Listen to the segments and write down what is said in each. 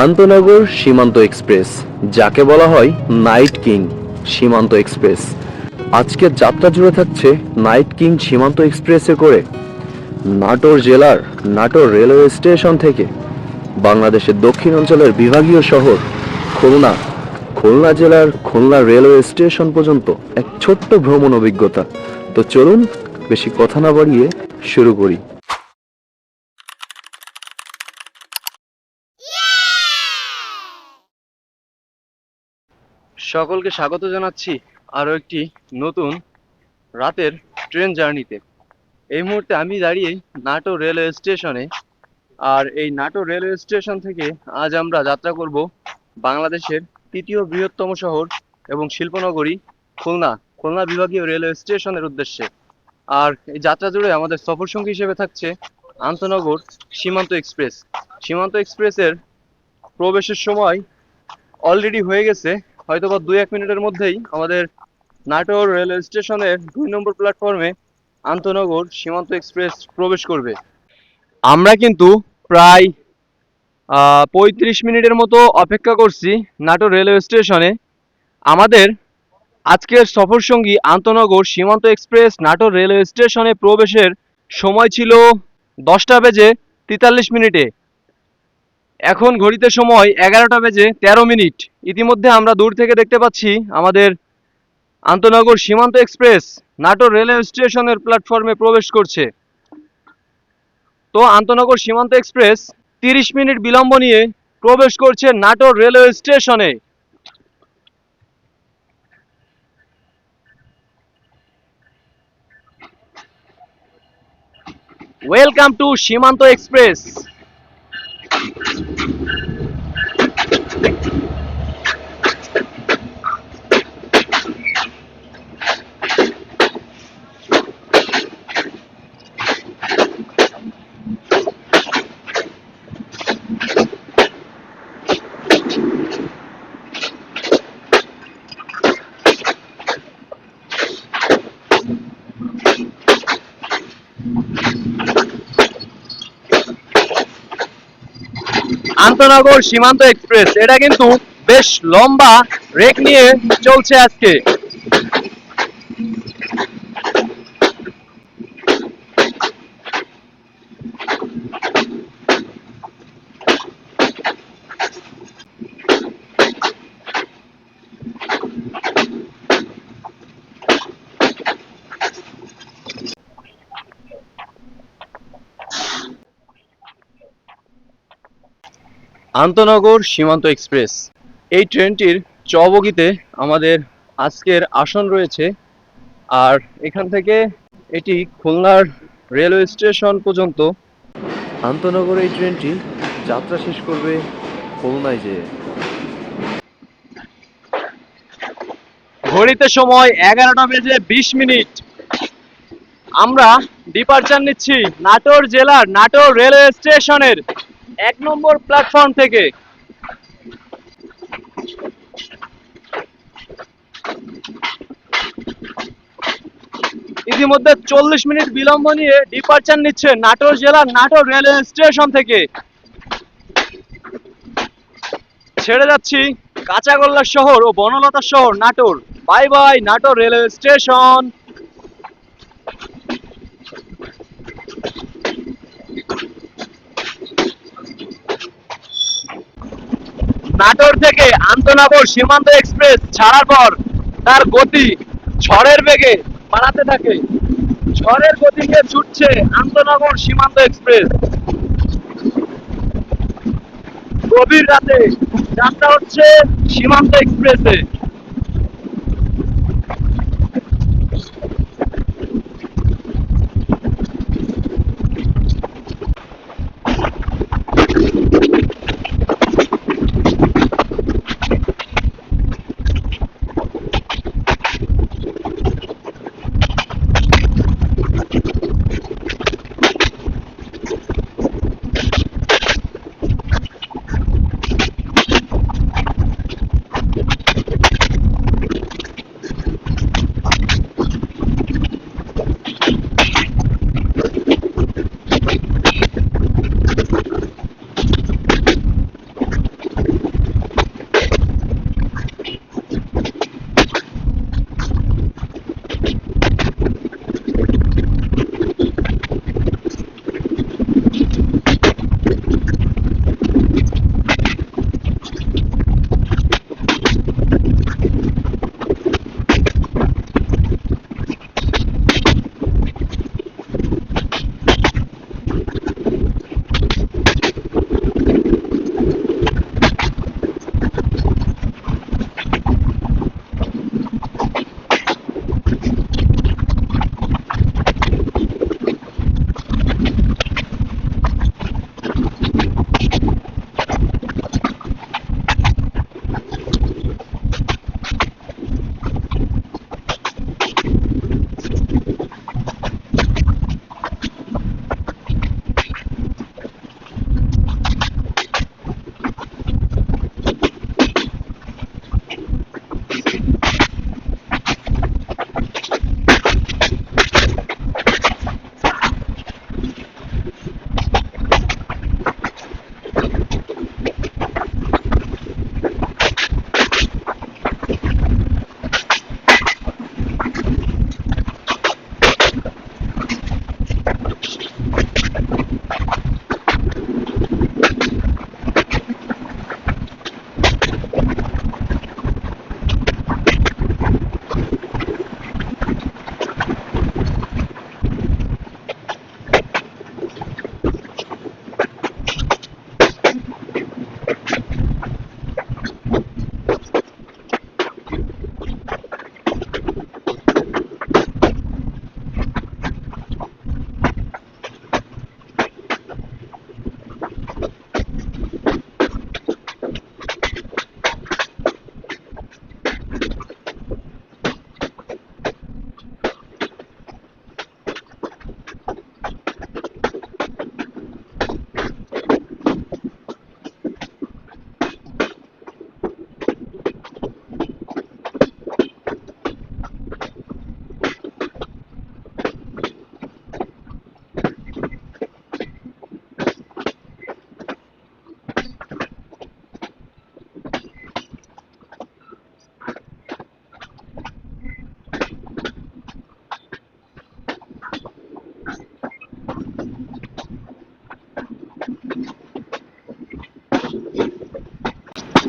আন্তনগর Simanta express, যাকে বলা হয় নাইট কিং সীমান্ত এক্সপ্রেস। আজকের যাত্রা জুড়ে থাকছে নাইট কিং সীমান্ত এক্সপ্রেসে করে নাটোর জেলার নাটোর রেলওয়ে স্টেশন থেকে বাংলাদেশের দক্ষিণ অঞ্চলের বিভাগীয় শহর খুলনা খুলনা জেলার খুলনা রেলওয়ে স্টেশন পর্যন্ত এক ছোট্ট ভ্রমণ অভিজ্ঞতা। তো চলুন, বেশি কথা না বাড়িয়ে শুরু করি। সকলকে স্বাগত জানাচ্ছি আরও একটি নতুন রাতের ট্রেন জার্নিতে। এই মুহূর্তে আমি দাঁড়িয়ে নাটো রেলওয়ে স্টেশনে আর এই নাটো রেলওয়ে স্টেশন থেকে আজ আমরা যাত্রা করব বাংলাদেশের তৃতীয় বৃহত্তম শহর এবং শিল্পনগরী খুলনা খুলনা বিভাগীয় রেলওয়ে স্টেশনের উদ্দেশ্যে। আর এই যাত্রা জুড়ে আমাদের সফরসঙ্গী হিসেবে থাকছে আন্তনগর সীমান্ত এক্সপ্রেস। সীমান্ত এক্সপ্রেসের প্রবেশের সময় অলরেডি হয়ে গেছে হয়তো বা দুই, এক মিনিটের মধ্যেই আমাদের নাটোর রেলওয়ে স্টেশনের দুই নম্বর প্ল্যাটফর্মে আন্তনগর সীমান্ত এক্সপ্রেস প্রবেশ করবে। আমরা কিন্তু প্রায় পঁয়ত্রিশ মিনিটের মতো অপেক্ষা করছি নাটোর রেলওয়ে স্টেশনে। আমাদের আজকের সফরসঙ্গী আন্তনগর সীমান্ত এক্সপ্রেস নাটোর রেলওয়ে স্টেশনে প্রবেশের সময় ছিল দশটা বেজে তেতাল্লিশ মিনিটে। এখন ঘড়িতে সময় এগারোটা বেজে তেরো মিনিট। ইতিমধ্যে আমরা দূর থেকে দেখতে পাচ্ছি আমাদের আন্তনগর সীমান্ত এক্সপ্রেস নাটোর রেলওয়ে স্টেশনের প্ল্যাটফর্মে প্রবেশ করছে। তো আন্তনগর সীমান্ত এক্সপ্রেস তিরিশ মিনিট বিলম্ব নিয়ে প্রবেশ করছে নাটোর রেলওয়ে স্টেশনে। Welcome to Simanta express. আন্তনগর Simanta express. এটা কিন্তু বেশ লম্বা রেক নিয়ে চলছে আজকে। আন্তনগর সীমান্ত এক্সপ্রেস। এই ট্রেনটির চবগিতে আমাদের আজকের আসন রয়েছে। আর এখান থেকে এটি খুলনার রেলওয়ে স্টেশন পর্যন্ত। আন্তনগর এই ট্রেনটি যাত্রা শেষ করবে খুলনায় যেয়ে। ঘড়িতে সময় এগারোটা বেজে বিশ মিনিট। আমরা ডিপার্চার নিচ্ছি নাটোর জেলার নাটোর রেলওয়ে স্টেশনের এক নম্বর প্ল্যাটফর্ম থেকে। ইতিমধ্যে চল্লিশ মিনিট বিলম্ব নিয়ে ডিপার্চার নিচ্ছে নাটোর জেলার নাটোর রেলওয়ে স্টেশন থেকে। ছেড়ে যাচ্ছি কাঁচাগোল্লা শহর ও বনলতা শহর Natore. Bye bye Natore railway station Natore থেকে আন্তনগর সীমান্ত এক্সপ্রেস ছাড়ার পর তার গতি ঝড়ের বেগে বাড়াতে থাকে। ঝড়ের গতিকে ছুটছে আন্তনগর সীমান্ত এক্সপ্রেস। গভীর রাতে যাত্রা হচ্ছে সীমান্ত এক্সপ্রেসে।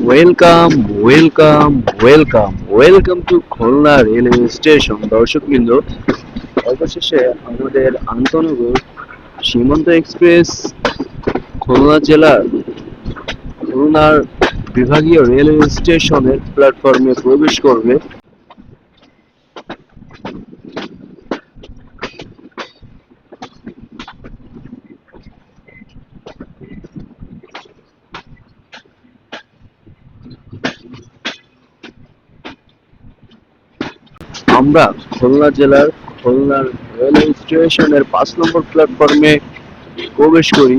Welcome welcome welcome welcome to Khulna railway station দর্শকবৃন্দ অবশেষে আমাদের আন্তনগর সীমান্ত এক্সপ্রেস খুলনা জেলার খুলনার বিভাগীয় রেলওয়ে স্টেশনের প্ল্যাটফর্মে প্রবেশ করবে। আমরা খুলনা জেলার খুলনার রেলওয়ে স্টেশনের পাঁচ নম্বর প্ল্যাটফর্মে প্রবেশ করি।